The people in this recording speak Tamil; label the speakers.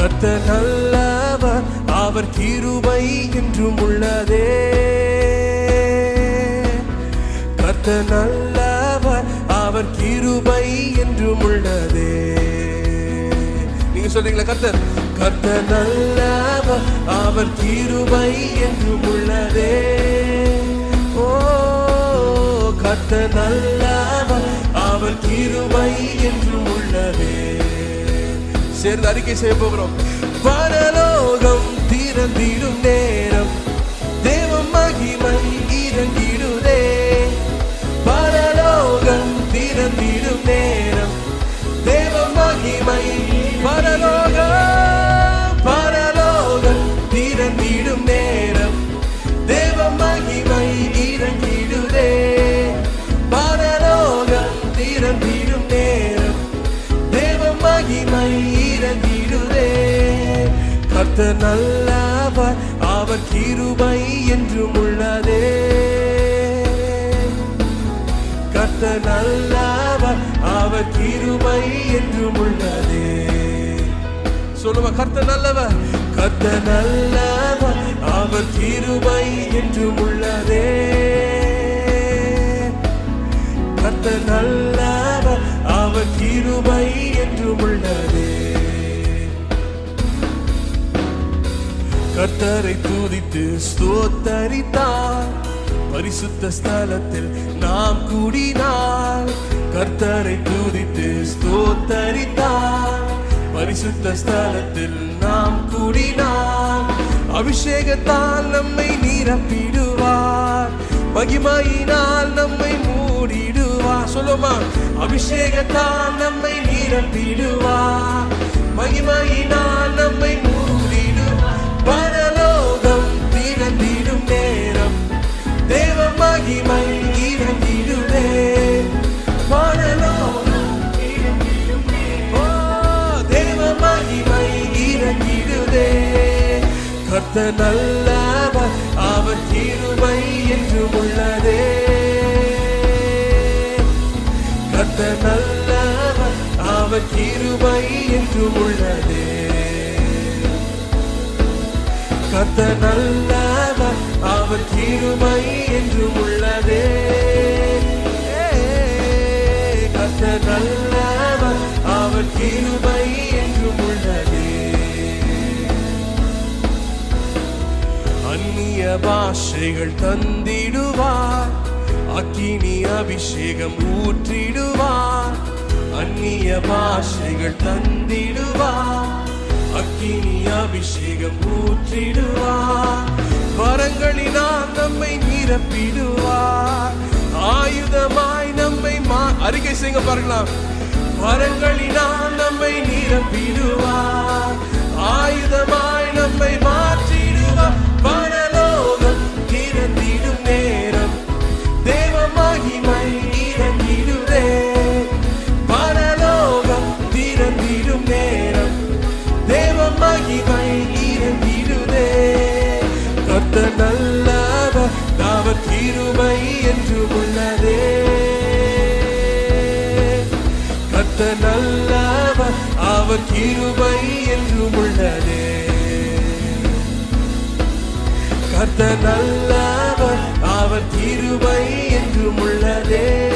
Speaker 1: கத்த நல்லவர் அவர் கிருபை என்றும் உள்ளதே. கத்த நல்லவர் அவர் கிருபை என்றும் உள்ளதே. நீங்க சொல்றீங்களா கர்த்தர் கத்த நல்லவர் அவர் கிருபை என்றும் உள்ளதே. ஓ கத்த நல்லவர் அவர் கிருபை என்றும் சேர்ந்து அறிக்கை செய்ய போகிறோம். பரலோகம் திறந்திடும் நேரம் கத்த நல்லவர் அவர் கிருபை என்றும் உள்ளதே. கத்த நல்லவர் அவர் கிருபை என்றும் உள்ளதே. சொல்லுவா கர்த்த நல்லவர். கத்த நல்லவர் அவர் கிருபை என்றும் உள்ளதே. கத்த நல்லவர் அவர் கிருபை என்றும் கர்த்தரை துதித்து ஸ்தோத்தரித்தார். பரிசுத்த ஸ்தலத்தில் நாம் கூடினார் கர்த்தரை துதித்து ஸ்தோத்தரித்தார். பரிசுத்த ஸ்தலத்தில் நாம் கூடினார் அபிஷேகத்தால் நம்மை நிரப்பிடுவார். மகிமையினால் நம்மை மூடிடுவார். சொல்லுமா? அபிஷேகத்தால் நம்மை நிரப்பிடுவார். மகிமையினால் நம்மை மூடிடுவார் கர்த்த நல்லவர் அவர் கிருபை என்று உள்ளதே. கர்த்த நல்லவர் அவர் கிருபை என்று உள்ளதே. கர்த்த நல்லவர் அவர் கிருபை என்று உள்ளதே. கர்த்த நல்லவர் அவர் கிருபை அந்நிய பாஷைகள் தந்திடுவார். அக்கினி அபிஷேகம் ஊற்றிடுவார். அந்நிய பாஷைகள் தந்திடுவார். அக்கினி அபிஷேகம் ஊற்றிடுவார். வரங்களினால் நம்மை நிரப்பிடுவார். ஆயுதமாய் நம்மை அறிக்கை செய்ய பார்க்கலாம் வரங்களினால் நம்மை நிரப்பிடுவார். கத்த அவர் கிருபை என்று உள்ளதே. கத்த நல்லவர் அவர் கிருபை என்று உள்ளதே. கத்த நல்லவர் அவர் கிருபை என்று உள்ளதே.